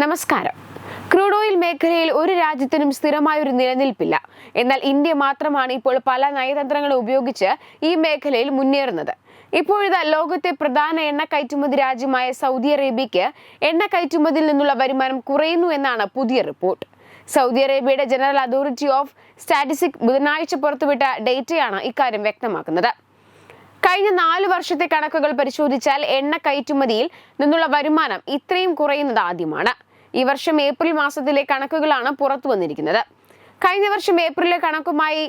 നമസ്കാരം. Crude oil മേഖലയിൽ ഒരു രാജ്യത്തിനും സ്ഥിരമായ ഒരു നിലനിൽപ്പില്ല. എന്നാൽ ഇന്ത്യ മാത്രമാണ് ഇപ്പോൾ പല നയതന്ത്രങ്ങൾ ഉപയോഗിച്ച് ഈ മേഖലയിൽ മുന്നേറുന്നത്. ഇപ്പോഴിതാ ലോകത്തെ പ്രധാന എണ്ണ കയറ്റുമതി രാജ്യമായ സൗദി അറേബ്യയ്ക്ക് എണ്ണ കയറ്റുമതിയിൽ നിന്നുള്ള വരുമാനം കുറയുന്നു എന്നാണ് പുതിയ റിപ്പോർട്ട്. സൗദി അറേബ്യയുടെ ജനറൽ അതോറിറ്റി ഓഫ് സ്റ്റാറ്റിസ്റ്റിക് ബുധനാഴ്ച പുറത്തുവിട്ട ഡേറ്റയാണ് ഇക്കാര്യം വ്യക്തമാക്കുന്നത്. കഴിഞ്ഞ നാല് വർഷത്തെ കണക്കുകൾ പരിശോധിച്ചാൽ എണ്ണ കയറ്റുമതിയിൽ നിന്നുള്ള വരുമാനം ഇത്രയും കുറയുന്നത് ആദ്യമാണ്. ഈ വർഷം ഏപ്രിൽ മാസത്തിലെ കണക്കുകളാണ് പുറത്തു വന്നിരിക്കുന്നത്. കഴിഞ്ഞ വർഷം ഏപ്രിലെ കണക്കുമായി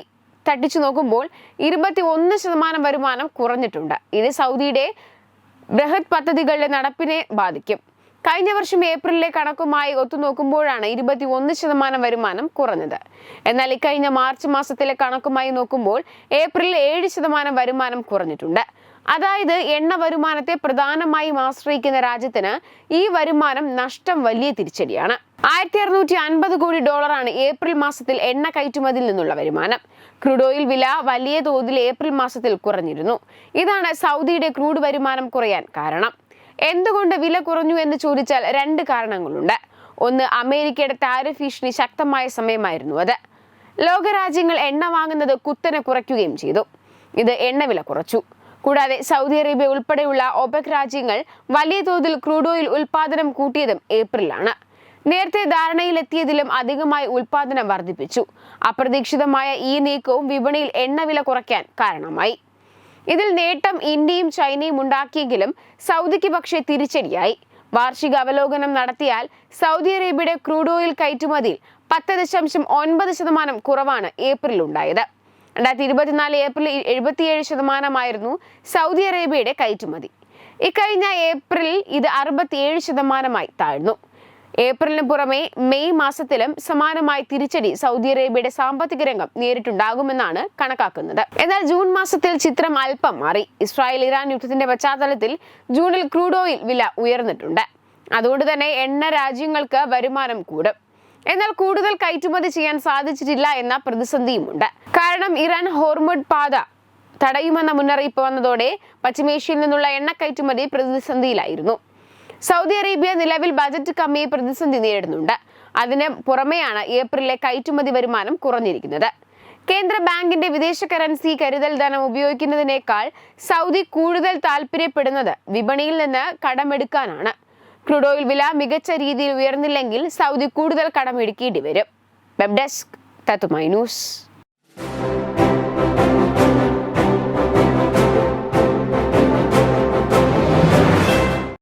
തട്ടിച്ചു നോക്കുമ്പോൾ ഇരുപത്തി ഒന്ന് ശതമാനം വരുമാനം കുറഞ്ഞിട്ടുണ്ട്. ഇത് സൗദിയുടെ ബൃഹത് പദ്ധതികളുടെ നടപ്പിനെ ബാധിക്കും. കഴിഞ്ഞ വർഷം ഏപ്രിലിലെ കണക്കുമായി ഒത്തുനോക്കുമ്പോഴാണ് ഇരുപത്തി ഒന്ന് ശതമാനം വരുമാനം കുറഞ്ഞത്. എന്നാൽ ഇക്കഴിഞ്ഞ മാർച്ച് മാസത്തിലെ കണക്കുമായി നോക്കുമ്പോൾ ഏപ്രിലിൽ ഏഴ് ശതമാനം വരുമാനം കുറഞ്ഞിട്ടുണ്ട്. അതായത് എണ്ണ വരുമാനത്തെ പ്രധാനമായും ആശ്രയിക്കുന്ന രാജ്യത്തിന് ഈ വരുമാനം നഷ്ടം വലിയ തിരിച്ചടിയാണ്. ആയിരത്തി അറുന്നൂറ്റി അൻപത് കോടി ഡോളറാണ് ഏപ്രിൽ മാസത്തിൽ എണ്ണ കയറ്റുമതിയിൽ നിന്നുള്ള വരുമാനം. ക്രൂഡ് ഓയിൽ വില വലിയ തോതിൽ ഏപ്രിൽ മാസത്തിൽ കുറഞ്ഞിരുന്നു. ഇതാണ് സൗദിയുടെ ക്രൂഡ് വരുമാനം കുറയാൻ കാരണം. എന്തുകൊണ്ട് വില കുറഞ്ഞു എന്ന് ചോദിച്ചാൽ രണ്ട് കാരണങ്ങളുണ്ട്. ഒന്ന് അമേരിക്കയുടെ താരിഫ് ഭീഷണി ശക്തമായ സമയമായിരുന്നു അത്. ലോകരാജ്യങ്ങൾ എണ്ണ വാങ്ങുന്നത് കുത്തനെ കുറയ്ക്കുകയും ചെയ്തു. ഇത് എണ്ണവില കുറച്ചു. കൂടാതെ സൗദി അറേബ്യ ഉൾപ്പെടെയുള്ള ഒപെക് രാജ്യങ്ങൾ വലിയ തോതിൽ ക്രൂഡ് ഓയിൽ ഉൽപാദനം കൂട്ടിയതും ഏപ്രിലാണ്. നേരത്തെ ധാരണയിലെത്തിയതിലും അധികമായി ഉൽപാദനം വർദ്ധിപ്പിച്ചു. അപ്രതീക്ഷിതമായ ഈ നീക്കവും വിപണിയിൽ എണ്ണവില കുറയ്ക്കാൻ കാരണമായി. ഇതിൽ നേട്ടം ഇന്ത്യയും ചൈനയും ഉണ്ടാക്കിയെങ്കിലും സൗദിക്ക് പക്ഷേ തിരിച്ചടിയായി. വാർഷിക അവലോകനം നടത്തിയാൽ സൗദി അറേബ്യയുടെ ക്രൂഡ് ഓയിൽ കയറ്റുമതിയിൽ പത്ത് ദശാംശം ഒൻപത് ശതമാനം കുറവാണ് ഏപ്രിൽ ഉണ്ടായത് രണ്ടായിരത്തി ഇരുപത്തിനാല് ഏപ്രിൽ എഴുപത്തിയേഴ് ശതമാനമായിരുന്നു സൗദി അറേബ്യയുടെ കയറ്റുമതി. ഇക്കഴിഞ്ഞ ഏപ്രിൽ ഇത് അറുപത്തിയേഴ് ശതമാനമായി താഴ്ന്നു. ഏപ്രിലിന് പുറമെ മെയ് മാസത്തിലും സമാനമായി തിരിച്ചടി സൗദി അറേബ്യയുടെ സാമ്പത്തിക രംഗം നേരിട്ടുണ്ടാകുമെന്നാണ് കണക്കാക്കുന്നത്. എന്നാൽ ജൂൺ മാസത്തിൽ ചിത്രം അല്പം മാറി. ഇസ്രായേൽ ഇറാൻ യുദ്ധത്തിന്റെ പശ്ചാത്തലത്തിൽ ജൂണിൽ ക്രൂഡ് ഓയിൽ വില ഉയർന്നിട്ടുണ്ട്. അതുകൊണ്ട് തന്നെ എണ്ണ രാജ്യങ്ങൾക്ക് വരുമാനം കൂടും. എന്നാൽ കൂടുതൽ കയറ്റുമതി ചെയ്യാൻ സാധിച്ചിട്ടില്ല എന്ന പ്രതിസന്ധിയുമുണ്ട്. കാരണം ഇറാൻ ഹോർമുഡ് പാത തടയുമെന്ന മുന്നറിയിപ്പ് വന്നതോടെ പശ്ചിമേഷ്യയിൽ നിന്നുള്ള എണ്ണ കയറ്റുമതി പ്രതിസന്ധിയിലായിരുന്നു. സൗദി അറേബ്യ നിലവിൽ ബജറ്റ് കമ്മിയെ പ്രതിസന്ധി നേരിടുന്നുണ്ട്. അതിന് പുറമെയാണ് ഏപ്രിലിലെ കയറ്റുമതി വരുമാനം കുറഞ്ഞിരിക്കുന്നത്. കേന്ദ്ര ബാങ്കിന്റെ വിദേശ കറൻസി കരുതൽ ധനം ഉപയോഗിക്കുന്നതിനേക്കാൾ സൗദി കൂടുതൽ താല്പര്യപ്പെടുന്നത് വിപണിയിൽ നിന്ന് കടമെടുക്കാനാണ്. ക്രൂഡ് ഓയിൽ വില മികച്ച രീതിയിൽ ഉയർന്നില്ലെങ്കിൽ സൗദി കൂടുതൽ കടമെടുക്കേണ്ടി വരും. Web desk news.